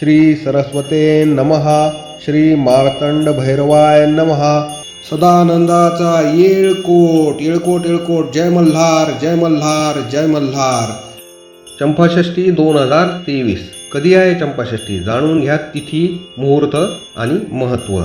श्री सरस्वते नमहा श्री मार्तंड भैरवाय नमहा सदानंदाचा येळकोट येळकोट येळकोट. जय मल्हार जय मल्हार जय मल्हार. चंपाषष्ठी दोन हजार तेवीस. कधी आहे चंपाषष्ठी? जाणून घ्या तिथी मुहूर्त आणि महत्त्व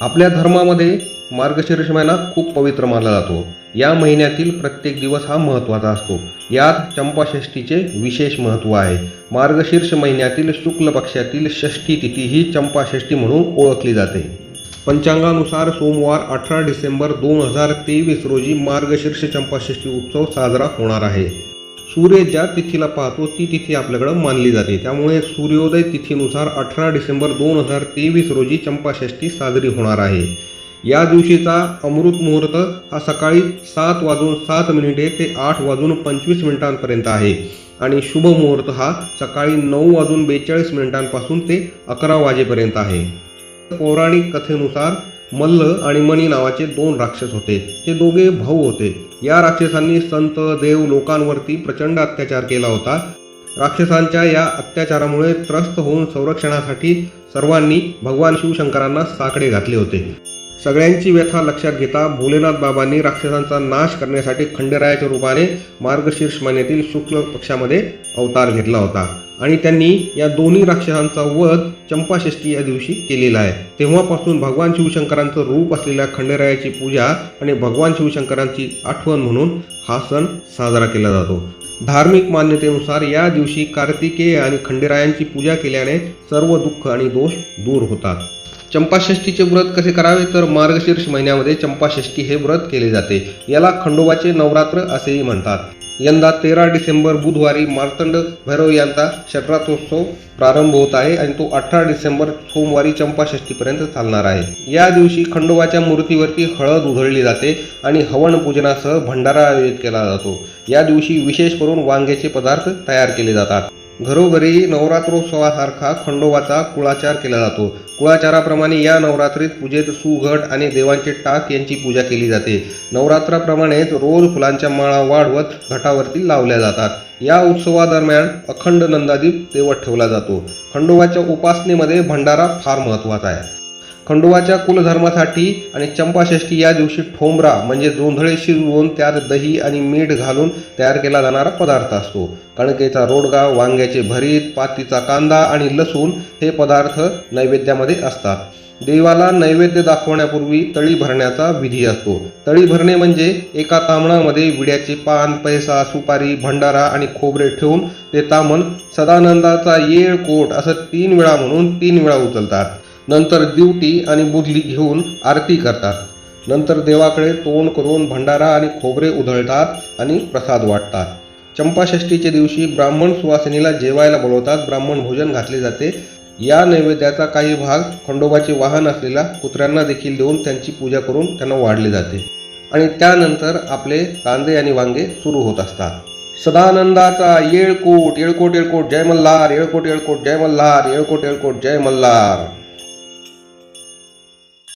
आपल्या धर्मामध्ये मार्गशीर्ष महिना खूप पवित्र मानला जातो. या महिन्यातील प्रत्येक दिवस हा महत्त्वाचा असतो. यात चंपाषष्ठीचे विशेष महत्त्व आहे. मार्गशीर्ष महिन्यातील शुक्ल पक्षातील षष्ठी तिथी ही चंपाषष्ठी म्हणून ओळखली जाते. पंचांगानुसार सोमवार अठरा डिसेंबर दोन हजार तेवीस रोजी मार्गशीर्ष चंपाषष्ठी उत्सव साजरा होणार आहे. सूर्य ज्या तिथीला पाहतो ती तिथी आपल्याकडं मानली जाते. त्यामुळे सूर्योदय तिथीनुसार अठरा डिसेंबर दोन हजार तेवीस रोजी चंपाषष्ठी साजरी होणार आहे. या दिवशीचा अमृत मुहूर्त हा सकाळी सात वाजून सात मिनिटे ते आठ वाजून पंचवीस मिनिटांपर्यंत आहे. आणि शुभ मुहूर्त हा सकाळी नऊ वाजून बेचाळीस मिनिटांपासून ते अकरा वाजेपर्यंत आहे. पौराणिक कथेनुसार मल्ल आणि मणी नावाचे दोन राक्षस होते. हे दोघे भाऊ होते. या राक्षसांनी संत देव लोकांवरती प्रचंड अत्याचार केला होता. राक्षसांच्या या अत्याचारामुळे त्रस्त होऊन संरक्षणासाठी सर्वांनी भगवान शिवशंकरांना साकडे घातले होते. सगळ्यांची व्यथा लक्षात घेता भोलेनाथ बाबांनी राक्षसांचा नाश करण्यासाठी खंडेरायाच्या रूपाने मार्गशीर्ष महिन्यातील शुक्ल पक्षामध्ये अवतार घेतला होता. आणि त्यांनी या दोन्ही राक्षसांचा वध चंपाषष्ठी या दिवशी केलेला आहे. तेव्हापासून भगवान शिवशंकरांचं रूप असलेल्या खंडेरायाची पूजा आणि भगवान शिवशंकरांची आठवण म्हणून हा सण साजरा केला जातो. धार्मिक मान्यतेनुसार या दिवशी कार्तिकेय आणि खंडेरायांची पूजा केल्याने सर्व दुःख आणि दोष दूर होतात. चंपाषष्ठीचे व्रत कसे करावे? तर मार्गशीर्ष महिन्यामध्ये चंपाषष्ठी हे व्रत केले जाते. याला खंडोबाचे नवरात्र असेही म्हणतात. यंदा तेरा डिसेंबर बुधवारी मार्तंड भैरव यांचा षटरात्रोत्सव प्रारंभ होत आहे आणि तो अठरा डिसेंबर सोमवारी चंपाषष्ठीपर्यंत चालणार आहे. या दिवशी खंडोबाच्या मूर्तीवरती हळद उधळली जाते आणि हवन पूजनासह भंडारा आयोजित केला जातो. या दिवशी विशेष करून वांग्याचे पदार्थ तयार केले जातात. घरोघरी नवरात्रोत्सवासारखा खंडोबाचा कुळाचार केला जातो. कुळाचाराप्रमाणे या नवरात्रीत पूजेत सुघट आणि देवांचे टाक यांची पूजा केली जाते. नवरात्राप्रमाणेच रोज फुलांच्या माळा वाढवत घटावरती लावल्या जातात. या उत्सवादरम्यान अखंड नंदादीप तेवत ठेवला जातो. खंडोबाच्या उपासनेमध्ये भंडारा फार महत्त्वाचा आहे. खंडोबाच्या कुलधर्मासाठी आणि चंपाषष्ठी या दिवशी ठोंबरा म्हणजे जोंधळे शिजवून त्यात दही आणि मीठ घालून तयार केला जाणारा पदार्थ असतो. कणकेचा रोडगा वांग्याचे भरीत पातीचा कांदा आणि लसूण हे पदार्थ नैवेद्यामध्ये असतात. देवाला नैवेद्य दाखवण्यापूर्वी तळी भरण्याचा विधी असतो. तळी भरणे म्हणजे एका तामणामध्ये विड्याचे पान पैसा सुपारी भंडारा आणि खोबरे ठेवून ते तामण सदानंदाचा येळ कोट असं तीन वेळा म्हणून तीन वेळा उचलतात. नंतर दिवटी आणि बुधली घेऊन आरती करतात. नंतर देवाकडे तोंड करून भंडारा आणि खोबरे उधळतात आणि प्रसाद वाटतात. चंपाषष्ठीच्या दिवशी ब्राह्मण सुवासिनीला जेवायला बोलवतात. ब्राह्मण भोजन घातले जाते. या नैवेद्याचा काही भाग खंडोबाचे वाहन असलेल्या कुत्र्यांना देखील देऊन त्यांची पूजा करून त्यांना वाढले जाते. आणि त्यानंतर आपले कांदे आणि वांगे सुरू होत असतात. सदानंदाचा येळकोट येळकोट येळकोट जय मल्हार येळकोट येळकोट जय मल्हार येळकोट येळकोट जय मल्हार.